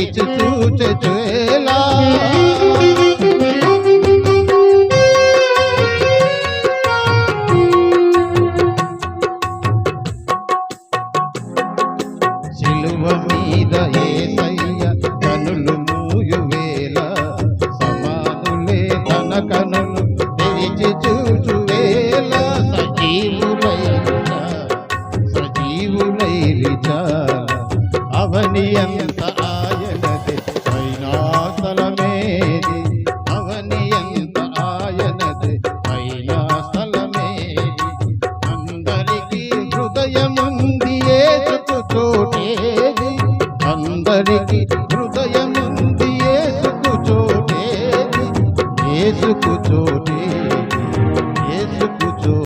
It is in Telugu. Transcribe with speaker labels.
Speaker 1: ఇచ్చు చూచేలా సిలువ మీద ఏసయ్య కనులు మూయు వేళ సమానులే తన కనులు తెరిచి చూచు వేళ సజీవులై అవని ఎంత హృదయముంది ఏసుకు చోటేది అందరికి హృదయముంది ఏసుకు చోటేది ఏసుకు చోటేది